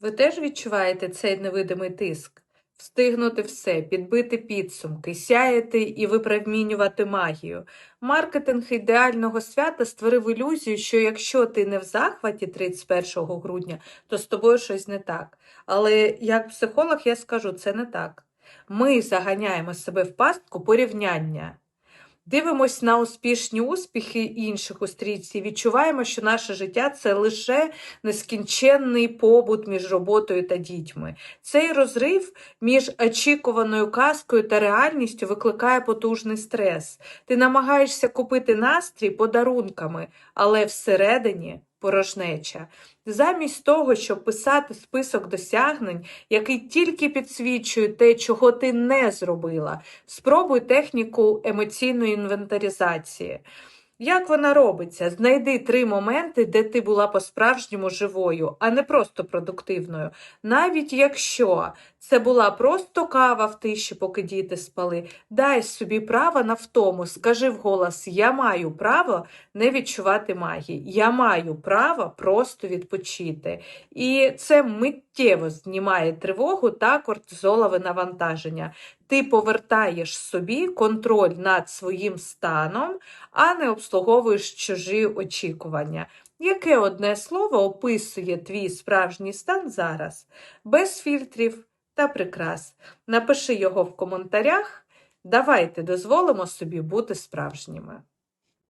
Ви теж відчуваєте цей невидимий тиск? Встигнути все, підбити підсумки, сяяти і випромінювати магію. Маркетинг ідеального свята створив ілюзію, що якщо ти не в захваті 31 грудня, то з тобою щось не так. Але як психолог я скажу, це не так. Ми заганяємо себе в пастку порівняння. Дивимось на успішні успіхи інших у стрічці, відчуваємо, що наше життя це лише нескінченний побут між роботою та дітьми. Цей розрив між очікуваною казкою та реальністю викликає потужний стрес. Ти намагаєшся купити настрій подарунками, але всередині порожнеча. Замість того, щоб писати список досягнень, який тільки підсвічує те, чого ти не зробила, спробуй техніку емоційної інвентаризації. Як вона робиться? Знайди три моменти, де ти була по-справжньому живою, а не просто продуктивною. Навіть якщо це була просто кава в тиші, поки діти спали, дай собі право на втому, скажи вголос: Я маю право не відчувати магії, я маю право просто відпочити. І це миттєво знімає тривогу та кортизолове навантаження. Ти повертаєш собі контроль над своїм станом, а не обслуговуєш чужі очікування. Яке одне слово описує твій справжній стан зараз, без фільтрів та прикрас? Напиши його в коментарях. Давайте дозволимо собі бути справжніми.